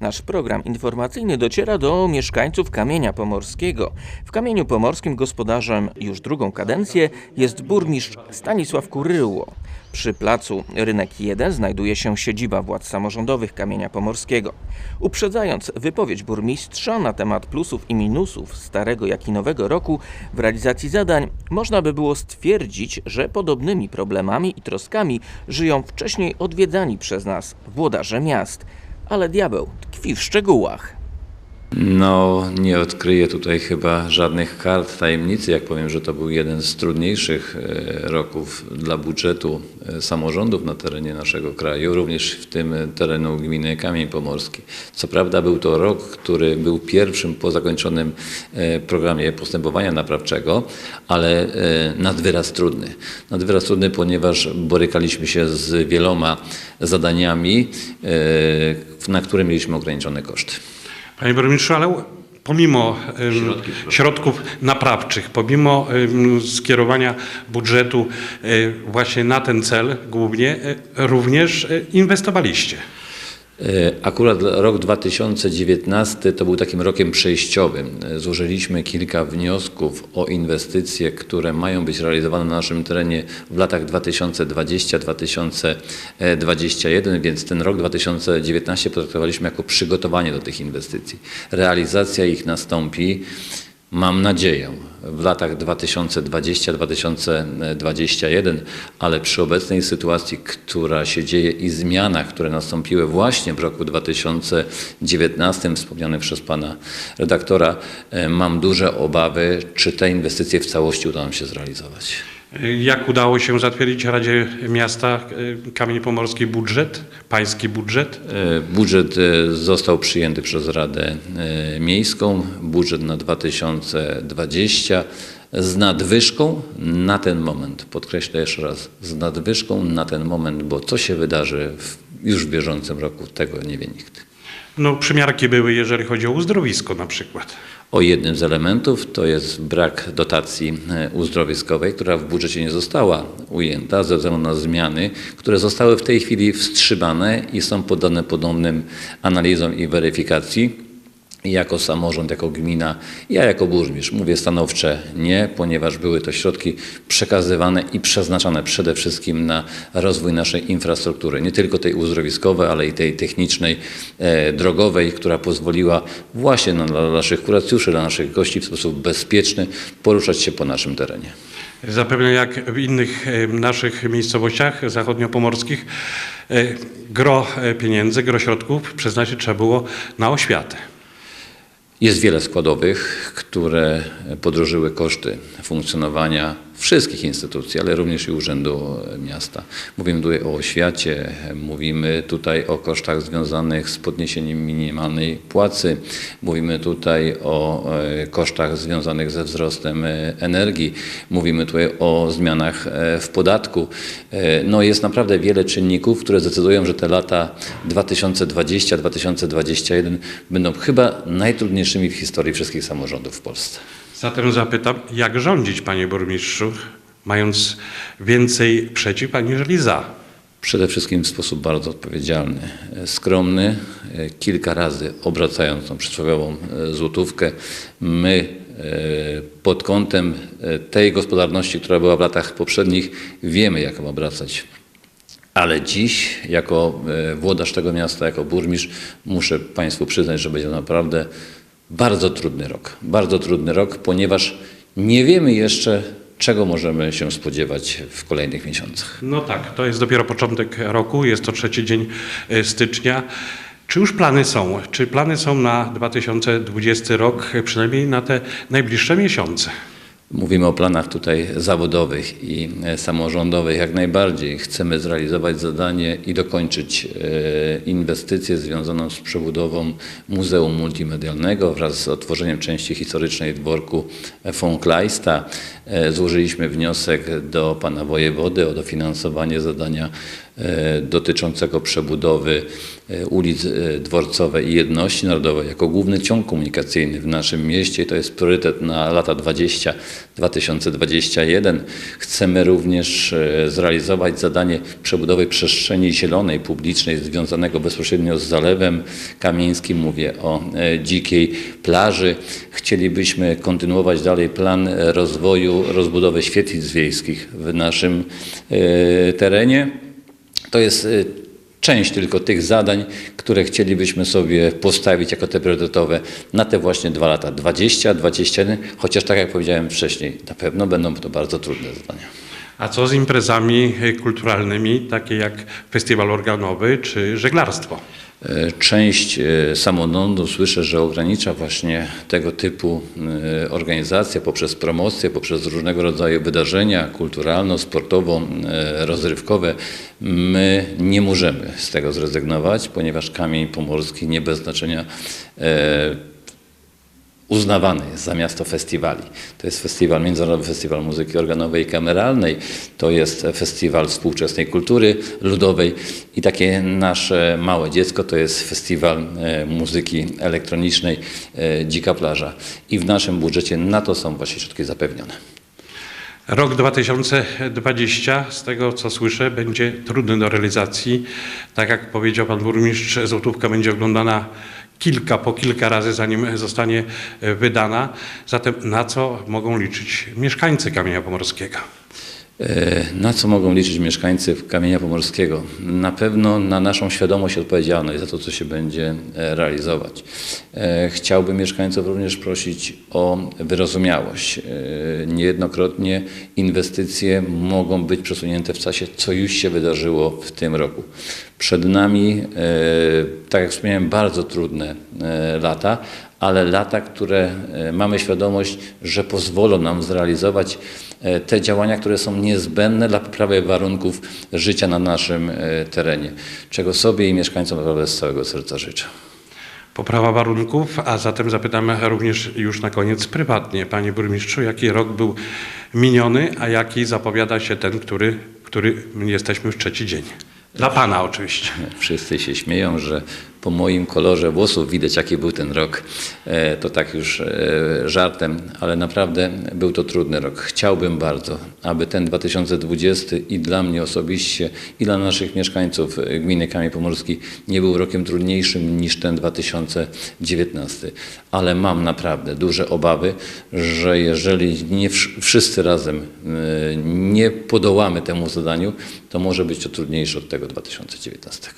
Nasz program informacyjny dociera do mieszkańców Kamienia Pomorskiego. W Kamieniu Pomorskim gospodarzem już drugą kadencję jest burmistrz Stanisław Kuryło. Przy placu Rynek 1 znajduje się siedziba władz samorządowych Kamienia Pomorskiego. Uprzedzając wypowiedź burmistrza na temat plusów i minusów starego jak i nowego roku w realizacji zadań, można by było stwierdzić, że podobnymi problemami i troskami żyją wcześniej odwiedzani przez nas włodarze miast. Ale diabeł tkwi w szczegółach. No, nie odkryję tutaj chyba żadnych kart tajemnicy, jak powiem, że to był jeden z trudniejszych e, roków dla budżetu e, samorządów na terenie naszego kraju, również w tym terenu gminy Kamień Pomorski. Co prawda był to rok, który był pierwszym po zakończonym e, programie postępowania naprawczego, ale e, nad wyraz trudny. Nad wyraz trudny, ponieważ borykaliśmy się z wieloma zadaniami, na które mieliśmy ograniczone koszty. Panie burmistrzu, ale pomimo proszę. środków naprawczych, pomimo skierowania budżetu e, właśnie na ten cel głównie, e, również e, inwestowaliście. E, Akurat rok 2019 to był takim rokiem przejściowym. E, Złożyliśmy kilka wniosków o inwestycje, które mają być realizowane na naszym terenie w latach 2020-2021, więc ten rok 2019 potraktowaliśmy jako przygotowanie do tych inwestycji. Realizacja ich nastąpi. Mam nadzieję w latach 2020-2021, ale przy obecnej sytuacji, która się dzieje i zmianach, które nastąpiły właśnie w roku 2019, wspomnianym przez pana redaktora, e, mam duże obawy, czy te inwestycje w całości uda nam się zrealizować. Jak udało się zatwierdzić Radzie Miasta e, Kamień Pomorski budżet, pański budżet? E, Budżet e, został przyjęty przez Radę Miejską, budżet na 2020 z nadwyżką na ten moment, podkreślę jeszcze raz, z nadwyżką na ten moment, bo co się wydarzy w, już w bieżącym roku, tego nie wie nikt. No przymiarki były, jeżeli chodzi o uzdrowisko na przykład. O jednym z elementów to jest brak dotacji e, uzdrowiskowej, która w budżecie nie została ujęta ze względu na zmiany, które zostały w tej chwili wstrzymane i są poddane podobnym analizom i weryfikacji. Jako samorząd, jako gmina, ja jako burmistrz mówię stanowcze nie, ponieważ były to środki przekazywane i przeznaczane przede wszystkim na rozwój naszej infrastruktury, nie tylko tej uzdrowiskowej, ale i tej technicznej, e, drogowej, która pozwoliła właśnie na, dla naszych kuracjuszy, dla naszych gości w sposób bezpieczny poruszać się po naszym terenie. Zapewne jak w innych e, naszych miejscowościach zachodniopomorskich, e, gro e, pieniędzy, gro środków przeznaczyć trzeba było na oświatę. Jest wiele składowych, które podrożyły koszty funkcjonowania wszystkich instytucji, ale również i Urzędu Miasta. Mówimy tutaj o oświacie, mówimy tutaj o kosztach związanych z podniesieniem minimalnej płacy, mówimy tutaj o e, kosztach związanych ze wzrostem e, energii, mówimy tutaj o zmianach e, w podatku. No jest naprawdę wiele czynników, które decydują, że te lata 2020-2021 będą chyba najtrudniejszymi w historii wszystkich samorządów w Polsce. Zatem zapytam, jak rządzić, panie burmistrzu, mając więcej przeciw aniżeli za? Przede wszystkim w sposób bardzo odpowiedzialny, skromny, kilka razy obracając tą przysłowiową e, złotówkę. My e, pod kątem e, tej gospodarności, która była w latach poprzednich, wiemy jak ją obracać. Ale dziś, jako włodarz tego miasta, jako burmistrz, muszę Państwu przyznać, że będzie naprawdę bardzo trudny rok. Bardzo trudny rok, ponieważ nie wiemy jeszcze, czego możemy się spodziewać w kolejnych miesiącach. No tak, to jest dopiero początek roku, jest to trzeci dzień e, stycznia. Czy już plany są? Czy plany są na 2020 rok, e, przynajmniej na te najbliższe miesiące? Mówimy o planach tutaj zawodowych i e, samorządowych. Jak najbardziej chcemy zrealizować zadanie i dokończyć e, inwestycję związaną z przebudową Muzeum Multimedialnego wraz z otworzeniem części historycznej dworku von Kleista. E, Złożyliśmy wniosek do pana wojewody o dofinansowanie zadania e, dotyczącego przebudowy e, ulic Dworcowej i Jedności Narodowej jako główny ciąg komunikacyjny w naszym mieście. To jest priorytet na lata 20-2021. Chcemy również zrealizować zadanie przebudowy przestrzeni zielonej, publicznej, związanego bezpośrednio z Zalewem Kamieńskim. Mówię o dzikiej plaży. Chcielibyśmy kontynuować dalej plan rozwoju, rozbudowy świetlic wiejskich w naszym e, terenie. To jest e, część tylko tych zadań, które chcielibyśmy sobie postawić jako te priorytetowe na te właśnie dwa lata 20, 21, chociaż tak jak powiedziałem wcześniej, na pewno będą to bardzo trudne zadania. A co z imprezami e, kulturalnymi, takie jak festiwal organowy czy żeglarstwo? E, Część e, samorządu słyszę, że ogranicza właśnie tego typu organizacje poprzez promocję, poprzez różnego rodzaju wydarzenia kulturalno-sportowo-rozrywkowe. My nie możemy z tego zrezygnować, ponieważ kamień pomorski nie bez znaczenia uznawany jest za miasto festiwali. To jest festiwal, Międzynarodowy Festiwal Muzyki Organowej i Kameralnej, to jest festiwal współczesnej kultury ludowej i takie nasze małe dziecko to jest festiwal e, muzyki elektronicznej e, Dzika Plaża. I w naszym budżecie na to są właśnie środki zapewnione. Rok 2020, z tego co słyszę, będzie trudny do realizacji. Tak jak powiedział pan burmistrz, złotówka będzie oglądana kilka, po kilka razy, zanim zostanie e, wydana. Zatem na co mogą liczyć mieszkańcy Kamienia Pomorskiego? E, Na co mogą liczyć mieszkańcy Kamienia Pomorskiego? Na pewno na naszą świadomość i odpowiedzialność za to, co się będzie e, realizować. E, Chciałbym mieszkańców również prosić o wyrozumiałość. Niejednokrotnie inwestycje mogą być przesunięte w czasie, co już się wydarzyło w tym roku. Przed nami, tak jak wspomniałem, bardzo trudne lata, ale lata, które e, mamy świadomość, że pozwolą nam zrealizować e, te działania, które są niezbędne dla poprawy warunków życia na naszym e, terenie, czego sobie i mieszkańcom naprawdę z całego serca życzę. Poprawa warunków, a zatem zapytamy również już na koniec prywatnie. Panie burmistrzu, jaki rok był miniony, a jaki zapowiada się ten, który, który jesteśmy już trzeci dzień? Dla pana oczywiście. Wszyscy się śmieją, że po moim kolorze włosów widać, jaki był ten rok. E, To tak już e, żartem, ale naprawdę był to trudny rok. Chciałbym bardzo, aby ten 2020 i dla mnie osobiście, i dla naszych mieszkańców gminy Kamień Pomorski nie był rokiem trudniejszym niż ten 2019. Ale mam naprawdę duże obawy, że jeżeli nie wsz- wszyscy razem e, nie podołamy temu zadaniu, to może być to trudniejsze od tego 2019.